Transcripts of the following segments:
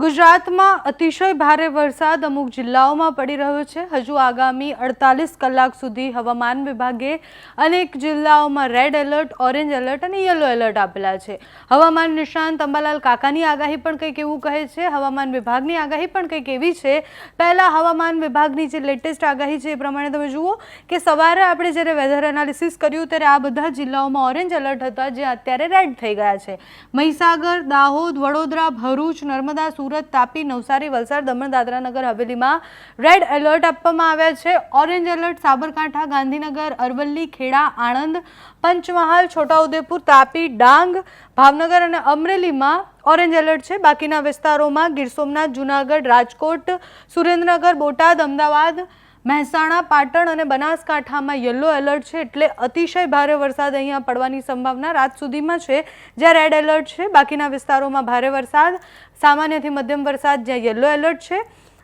ગુજરાતમાં અતિશય ભારે વરસાદ અમુક જિલ્લાઓમાં પડી રહ્યો છે. હજુ આગામી અડતાલીસ કલાક સુધી હવામાન વિભાગે અનેક જિલ્લાઓમાં રેડ એલર્ટ, ઓરેન્જ એલર્ટ અને યલો એલર્ટ આપેલા છે. હવામાન નિષ્ણાંત અંબાલાલ કાકાની આગાહી પણ કંઈક એવું કહે છે. હવામાન વિભાગની આગાહી પણ કંઈક એવી છે. પહેલાં હવામાન વિભાગની જે લેટેસ્ટ આગાહી છે એ પ્રમાણે તમે જુઓ કે સવારે આપણે જ્યારે વેધર એનાલિસિસ કર્યું ત્યારે આ બધા જિલ્લાઓમાં ઓરેન્જ એલર્ટ હતા જે અત્યારે રેડ થઈ ગયા છે. મહીસાગર, દાહોદ, વડોદરા, ભરૂચ, નર્મદા, સુરત તાપી, નવસારી, વલસાડ, દમણ, દાદરા નગર, હવેલીમાં રેડ એલર્ટ આપવામાં આવ્યા છે. ઓરેન્જ એલર્ટ સાબરકાંઠા, ગાંધીનગર, અરવલ્લી, ખેડા, આણંદ, પંચમહાલ, છોટાઉદેપુર, તાપી, ડાંગ, ભાવનગર અને અમરેલીમાં ઓરેન્જ એલર્ટ છે. બાકીના વિસ્તારોમાં ગીર સોમનાથ, જૂનાગઢ, રાજકોટ, સુરેન્દ્રનગર, બોટાદ, અમદાવાદ મહેસાણા, પાટણ અને બનાસકાંઠામાં યલો એલર્ટ છે એટલે અતિશય ભારે વરસાદ અહીંયા પડવાની સંભાવના રાત સુધીમાં છે, જ્યાં રેડ એલર્ટ છે. બાકીના વિસ્તારોમાં ભારે વરસાદ, સામાન્યથી મધ્યમ વરસાદ, જ્યાં યલો એલર્ટ છે.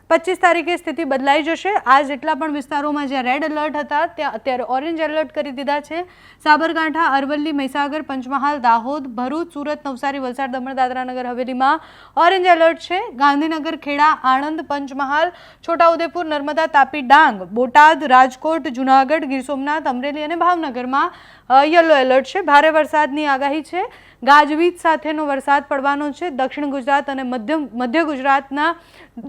પચીસ તારીખે સ્થિતિ બદલાઈ જશે. આ જેટલા પણ વિસ્તારોમાં જ્યાં રેડ એલર્ટ હતા, ત્યાં અત્યારે ઓરેન્જ એલર્ટ કરી દીધા છે. સાબરકાંઠા, અરવલ્લી, મહીસાગર, પંચમહાલ, દાહોદ, ભરૂચ, સુરત, નવસારી, વલસાડ, દમણ, દાદરાનગર, હવેલીમાં ઓરેન્જ એલર્ટ છે. ગાંધીનગર, ખેડા, આણંદ, પંચમહાલ, છોટાઉદેપુર, નર્મદા, તાપી, ડાંગ, બોટાદ, રાજકોટ, જૂનાગઢ, ગીર સોમનાથ, અમરેલી અને ભાવનગરમાં યલો એલર્ટ છે. ભારે વરસાદની આગાહી છે. ગાજવીજ સાથેનો વરસાદ પડવાનો છે. દક્ષિણ ગુજરાત અને મધ્ય મધ્ય ગુજરાતના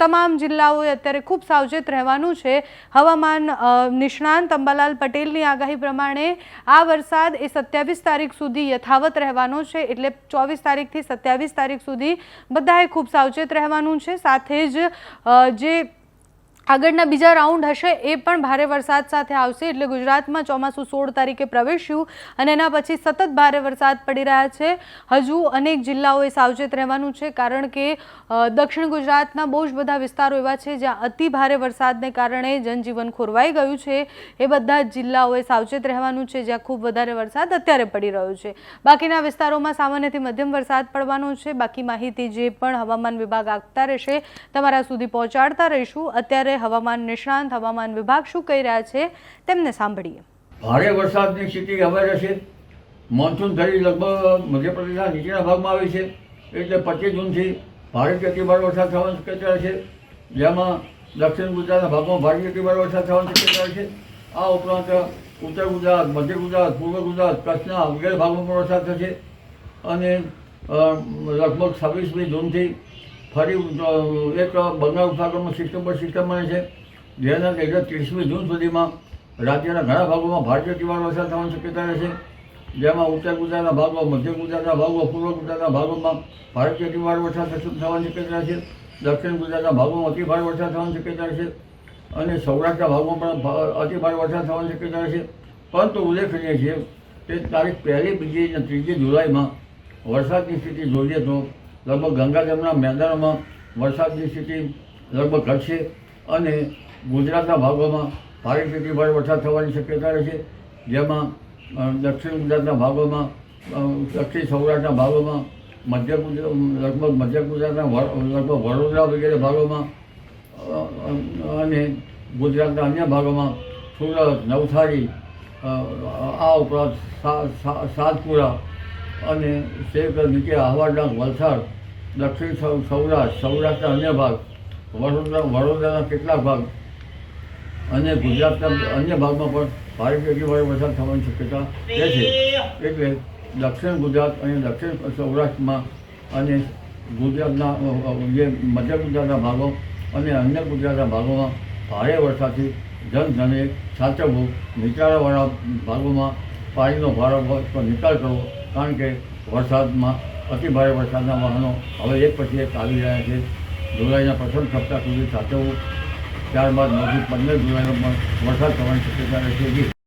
તમામ જિલ્લાઓએ અત્યારે ખૂબ સાવચેત રહેવાનું છે. હવામાન નિષ્ણાંત અંબાલાલ પટેલની આગાહી પ્રમાણે આ વરસાદ એ સત્યાવીસ તારીખ સુધી યથાવત રહેવાનો છે. એટલે ચોવીસ તારીખથી સત્યાવીસ તારીખ સુધી બધાએ ખૂબ સાવચેત રહેવાનું છે. સાથે જ જે આગળના બીજા રાઉન્ડ હશે એ પણ ભારે વરસાદ સાથે આવશે એટલે ગુજરાતમાં ચોમાસું સોળ તારીખે પ્રવેશ્યું અને એના પછી સતત ભારે વરસાદ પડી રહ્યા છે. હજુ અનેક જિલ્લાઓએ સાવચેત રહેવાનું છે કારણ કે દક્ષિણ ગુજરાતના બહુ જ બધા વિસ્તારો એવા છે જ્યાં અતિ ભારે વરસાદને કારણે જનજીવન ખોરવાઈ ગયું છે. એ બધા જ જિલ્લાઓએ સાવચેત રહેવાનું છે જ્યાં ખૂબ વધારે વરસાદ અત્યારે પડી રહ્યો છે. બાકીના વિસ્તારોમાં સામાન્યથી મધ્યમ વરસાદ પડવાનો છે. બાકી માહિતી જે પણ હવામાન વિભાગ આપતા રહેશે, તમારા સુધી પહોંચાડતા રહીશું. અત્યારે હવામાન નિષ્ણાંત હવામાન વિભાગ શું કહી રહ્યા છે તેમને સાંભળીએ. ભારે વરસાદની સ્થિતિ હવે રહેશે. મોન્સૂન થરી લગભગ મધ્યપ્રદેશના નીચેના ભાગમાં આવી છે. એટલે પચીસ જૂનથી ભારે અતિભારે વરસાદ થવાની શક્યતા છે. જેમાં દક્ષિણ ગુજરાતના ભાગમાં ભારે અતિભારે વરસાદ થવાની શક્યતા છે. આ ઉપરાંત ઉત્તર ગુજરાત, મધ્ય ગુજરાત, પૂર્વ ગુજરાત, કચ્છના વગેરે ભાગમાં પણ વરસાદ થશે. અને લગભગ છવ્વીસમી જૂનથી ફરી એક બંગાળ ઉપસાગરમાં સિસ્ટમ પર સિસ્ટમ બને છે. જેના લીધે ત્રીસમી જૂન સુધીમાં રાજ્યના ઘણા ભાગોમાં ભારે અતિભારે વરસાદ થવાની શક્યતા રહેશે જેમાં ઉત્તર ગુજરાતના ભાગો, મધ્ય ગુજરાતના ભાગો, પૂર્વ ગુજરાતના ભાગોમાં ભારતીય અતિભારે વરસાદ થવાની શક્યતા છે. દક્ષિણ ગુજરાતના ભાગોમાં અતિભારે વરસાદ થવાની શક્યતા છે. અને સૌરાષ્ટ્રના ભાગોમાં પણ અતિ ભારે વરસાદ થવાની શક્યતા છે. પરંતુ ઉલ્લેખનીય છે કે તારીખ પહેલી બીજી અને ત્રીજી જુલાઈમાં વરસાદની સ્થિતિ જોઈએ તો લગભગ ગંગા ડેમના મેદાનોમાં વરસાદની સ્થિતિ લગભગ ઘટશે અને ગુજરાતના ભાગોમાં ભારે સ્થિતિ ભારે વરસાદ થવાની શક્યતા રહેશે. જેમાં દક્ષિણ ગુજરાતના ભાગોમાં દક્ષિણ સૌરાષ્ટ્રના ભાગોમાં, મધ્ય ગુજરાત લગભગ મધ્ય ગુજરાતના લગભગ વડોદરા વગેરે ભાગોમાં અને ગુજરાતના અન્ય ભાગોમાં સુરત, નવસારી આ ઉપરાંત સાતપુરા અને તે નીચે આહવાડાંગ વલસાડ, દક્ષિણ સૌરાષ્ટ્ર, સૌરાષ્ટ્રના અન્ય ભાગ, વડોદરા, વડોદરાના કેટલાક ભાગ અને ગુજરાતના અન્ય ભાગમાં પણ ભારે કેટલી ભારે વરસાદ થવાની શક્યતા રહે છે. એટલે દક્ષિણ ગુજરાત અને દક્ષિણ સૌરાષ્ટ્રમાં અને ગુજરાતના જે મધ્ય ગુજરાતના ભાગો અને અન્ય ગુજરાતના ભાગોમાં ભારે વરસાદથી જનધને સાચવવું, નીચાણવાળા ભાગોમાં પાણીનો ભારો નિકાલ કરવો કારણ કે વરસાદમાં, અતિ ભારે વરસાદના વાહનો હવે એક પછી એક આવી રહ્યા છે. જુલાઈના પ્રથમ સપ્તાહ સુધી સાચવવું, ત્યારબાદ નવથી પંદર જુલાઈનો પણ વરસાદ થવાની શક્યતા રહેશે.